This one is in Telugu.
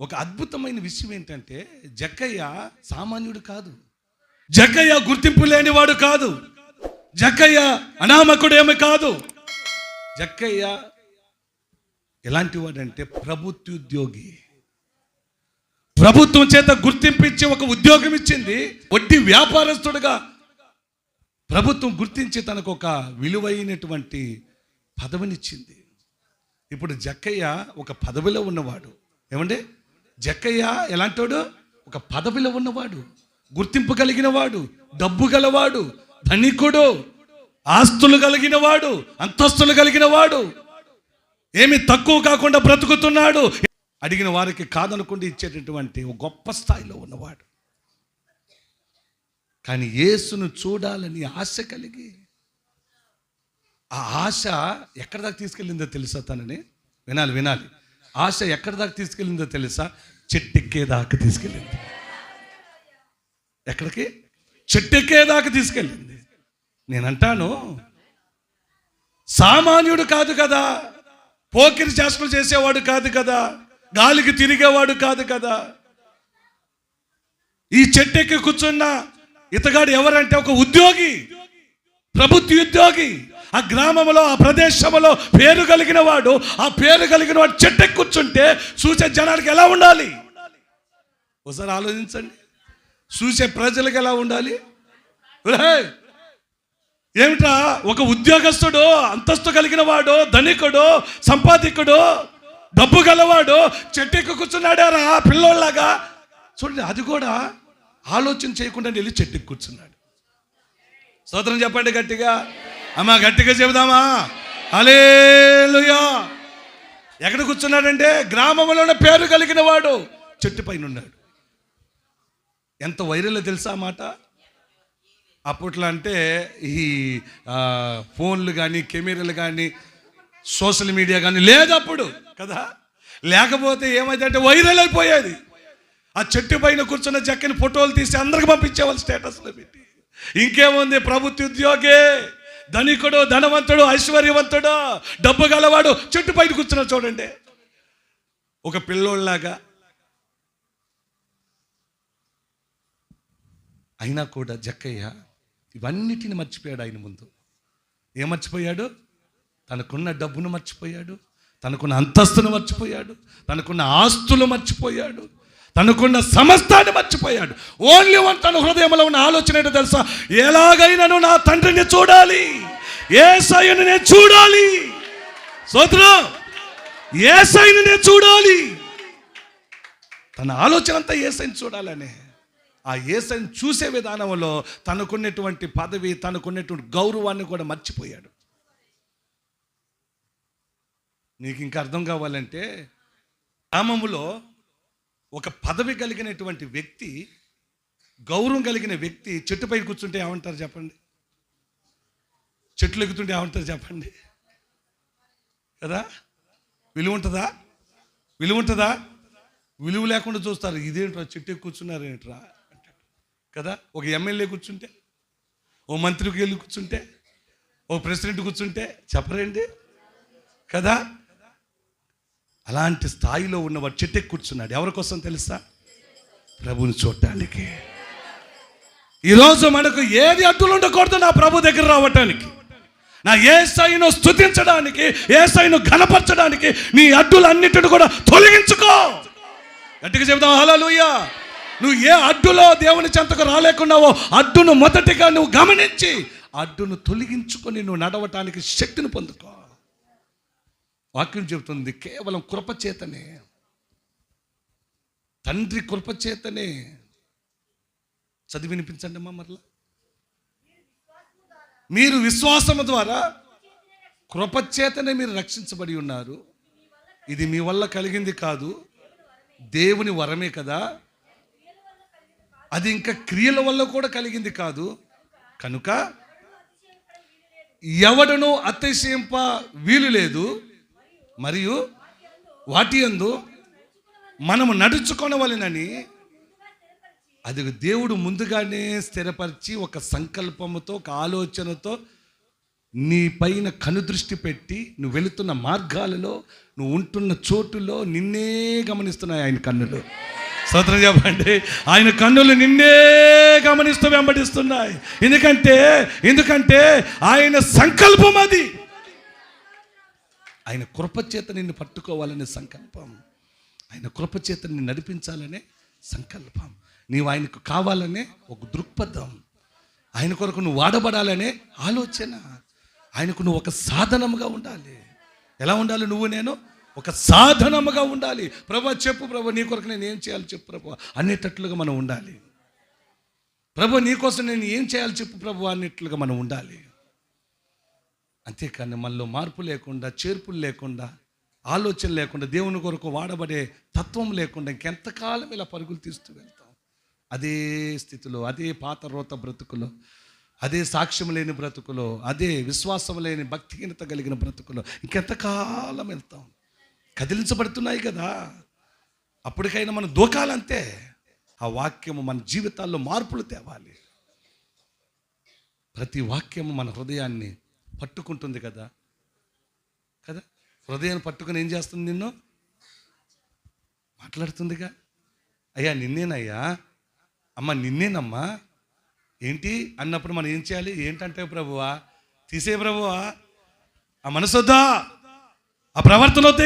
ఒక అద్భుతమైన విషయం ఏంటంటే జక్కయ్య సామాన్యుడు కాదు. జక్కయ్య గుర్తింపు లేనివాడు కాదు. జక్కయ్య అనామకుడేమి కాదు. జక్కయ్య ఎలాంటి వాడంటే ప్రభుత్వోద్యోగి. ప్రభుత్వం చేత గుర్తింపించి ఒక ఉద్యోగం ఇచ్చింది వడ్డీ వ్యాపారస్తుడుగా. ప్రభుత్వం గుర్తించి తనకు ఒక విలువైనటువంటి పదవినిచ్చింది. ఇప్పుడు జక్కయ్య ఒక పదవిలో ఉన్నవాడు. ఏమండి? జక్కయ్య ఎలాంటోడు? ఒక పదవిలో ఉన్నవాడు గుర్తింపు కలిగిన వాడు డబ్బు గలవాడు ధనికుడు ఆస్తులు కలిగిన వాడు అంతస్తులు కలిగిన వాడు ఏమి తక్కువ కాకుండా బ్రతుకుతున్నాడు. అడిగిన వారికి కాదనుకుంటే ఇచ్చేటటువంటి ఒక గొప్ప స్థాయిలో ఉన్నవాడు. కానీ యేసును చూడాలని ఆశ కలిగి ఆ ఆశ ఎక్కడ దాకా తీసుకెళ్ళిందో తెలుసా తనని? వినాలి వినాలి. ఆశ ఎక్కడి దాకా తీసుకెళ్ళిందో తెలుసా? చెట్టెక్కేదాకా తీసుకెళ్ళింది. ఎక్కడికి? చెట్టెక్కేదాకా తీసుకెళ్ళింది. నేనంటాను సామాన్యుడు కాదు కదా. పోకిరి చేష్టలు చేసేవాడు కాదు కదా. గాలికి తిరిగేవాడు కాదు కదా. ఈ చెట్టెక్కి కూర్చున్న ఇతగాడు ఎవరంటే ఒక ఉద్యోగి. ప్రభుత్వ ఉద్యోగి. ఆ గ్రామంలో ఆ ప్రదేశంలో పేరు కలిగిన వాడు ఆ పేరు కలిగిన వాడు చెట్టు కూర్చుంటే చూసే జనానికి ఎలా ఉండాలి? ఒకసారి ఆలోచించండి. చూసే ప్రజలకు ఎలా ఉండాలి? ఏమిటా ఏమిట్రా? ఒక ఉద్యోగస్తుడు అంతస్తు కలిగిన వాడు ధనికుడు సంపాదికుడు డబ్బు గలవాడు చెట్టెక్కు కూర్చున్నాడారా? పిల్లోళ్ళలాగా? చూడండి అది కూడా ఆలోచన చేయకుండా వెళ్ళి చెట్టెక్కు కూర్చున్నాడు. స్తోత్రం చెప్పండి గట్టిగా. అమ్మా గట్టిగా చెబుదామా? అలేలుయా ఎక్కడ కూర్చున్నాడంటే గ్రామంలోనే పేరు కలిగిన వాడు. చెట్టు పైన ఉన్నాడు ఎంత వైరల్ తెలుసా మాట? అప్పట్లో అంటే ఈ ఫోన్లు కానీ కెమెరాలు కానీ సోషల్ మీడియా కానీ లేదు అప్పుడు కదా? లేకపోతే ఏమైందంటే వైరల్ అయిపోయేది. ఆ చెట్టు పైన కూర్చున్న చక్కని ఫోటోలు తీసి అందరికి పంపించేవాళ్ళు స్టేటస్లో పెట్టి. ఇంకేముంది ప్రభుత్వ ఉద్యోగే? ధనికుడు ధనవంతుడు ఐశ్వర్యవంతుడు డబ్బు గలవాడు చెట్టు పైన కూర్చున్నాడు చూడండి. ఒక పిల్లోళ్ళలాగా అయినా కూడా జక్కయ్య ఇవన్నిటిని మర్చిపోయాడు ఆయన ముందు. ఏం మర్చిపోయాడు? తనకున్న డబ్బును మర్చిపోయాడు తనకున్న అంతస్తును మర్చిపోయాడు తనకున్న ఆస్తులు మర్చిపోయాడు తనకున్న సమస్తాన్ని మర్చిపోయాడు. ఓన్లీ వన్ తన హృదయంలో ఉన్న ఆలోచన ఏంటో తెలుసా? ఎలాగైనాను నా తండ్రిని చూడాలి ఏ సైను నేను చూడాలి. సోదరం ఏ సైను నేను చూడాలి. తన ఆలోచన అంతా ఏ సైన్ చూడాలనే. ఆ ఏసైని చూసే విధానంలో తనకున్నటువంటి పదవి తనకున్నటువంటి గౌరవాన్ని కూడా మర్చిపోయాడు. నీకు ఇంకా అర్థం కావాలంటే గ్రామములో ఒక పదవి కలిగినటువంటి వ్యక్తి గౌరవం కలిగిన వ్యక్తి చెట్టుపై కూర్చుంటే ఏమంటారు చెప్పండి? చెట్లు ఎక్కుతుంటే ఏమంటారు చెప్పండి? కదా? విలువ ఉంటుందా? విలువ ఉంటుందా? విలువ లేకుండా చూస్తారు. ఇదేంట్రా చెట్టు ఎక్కి కూర్చున్నారు ఏంట్రా కదా? ఒక ఎమ్మెల్యే కూర్చుంటే ఓ మంత్రికి వెళ్ళి కూర్చుంటే ఓ ప్రెసిడెంట్ కూర్చుంటే చెప్పరండి? కదా? అలాంటి స్థాయిలో ఉన్నవాడు చెట్టెక్కి కూర్చున్నాడు. ఎవరి కోసం తెలుసా? ప్రభుని చూడటానికి. ఈరోజు మనకు ఏది అడ్డులు ఉండకూడదు నా ప్రభు దగ్గర రావటానికి. నా ఏ సైను స్థుతించడానికి ఏ సైను ఘనపరచడానికి నీ అడ్డులన్నిటిని కూడా తొలగించుకో. గట్టిగా చెబుతావు హలోలుయ్యా నువ్వు ఏ అడ్డులో దేవుని చెంతకు రాలేకున్నావో అడ్డును మొదటిగా నువ్వు గమనించి అడ్డును తొలగించుకొని నువ్వు నడవటానికి శక్తిని పొందుకో. వాక్యం చెబుతుంది కేవలం కృపచేతనే తండ్రి కృపచేతనే చదివి వినిపించండి అమ్మా మరలా. మీరు విశ్వాసము ద్వారా కృపచేతనే మీరు రక్షించబడి ఉన్నారు. ఇది మీ వల్ల కలిగింది కాదు. దేవుని వరమే కదా. అది ఇంకా క్రియల వల్ల కూడా కలిగింది కాదు. కనుక ఎవడను అతిశయింప వీలు లేదు. మరియు వాటి యందు మనము నడుచుకొనవలెనని అది దేవుడు ముందుగానే స్థిరపరిచి ఒక సంకల్పముతో ఒక ఆలోచనతో నీ పైన కనుదృష్టి పెట్టి నువ్వు వెళుతున్న మార్గాలలో నువ్వు ఉంటున్న చోటులో నిన్నే గమనిస్తున్నాయి ఆయన కన్నులు. స్తోత్రం చెప్పండి. ఆయన కన్నులు నిన్నే గమనిస్తూ వెంబడిస్తున్నాయి. ఎందుకంటే ఎందుకంటే ఆయన సంకల్పం అది. ఆయన కృపచేత నిన్ను పట్టుకోవాలనే సంకల్పం. ఆయన కృపచేత నిన్ను నడిపించాలనే సంకల్పం. నీవు ఆయనకు కావాలనే ఒక దృక్పథం. ఆయన కొరకు నువ్వు వాడబడాలనే ఆలోచన. ఆయనకు నువ్వు ఒక సాధనముగా ఉండాలి. ఎలా ఉండాలి నువ్వు నేను? ఒక సాధనముగా ఉండాలి. ప్రభు చెప్పు ప్రభు నీ కొరకు నేను ఏం చేయాలి చెప్పు ప్రభు. అనేటట్లుగా మనం ఉండాలి. ప్రభు నీ కోసం నేను ఏం చేయాలి చెప్పు ప్రభు అన్నట్లుగా మనం ఉండాలి. అంతేకాని మనలో మార్పు లేకుండా చేర్పులు లేకుండా ఆలోచన లేకుండా దేవుని కొరకు వాడబడే తత్వం లేకుండా ఇంకెంతకాలం ఇలా పరుగులు తీస్తూ వెళ్తాం. అదే స్థితిలో అదే పాత రోత బ్రతుకులో అదే సాక్ష్యం లేని బ్రతుకులో అదే విశ్వాసం లేని భక్తిహీనత కలిగిన బ్రతుకులో ఇంకెంతకాలం వెళ్తాం. కదిలించబడుతున్నాయి కదా. అప్పటికైనా మనం దూకాలంతే. ఆ వాక్యము మన జీవితాల్లో మార్పులు తేవాలి. ప్రతి వాక్యము మన హృదయాన్ని పట్టుకుంటుంది కదా. కదా? హృదయాన్ని పట్టుకుని ఏం చేస్తుంది నిన్ను? మాట్లాడుతుందిగా. అయ్యా నిన్నేనయ్యా. అమ్మ నిన్నేనమ్మా. ఏంటి? అన్నప్పుడు మనం ఏం చేయాలి? ఏంటంటే ప్రభువా? తీసే ప్రభువా. ఆ మనసొద్దా? ఆ ప్రవర్తన వద్దే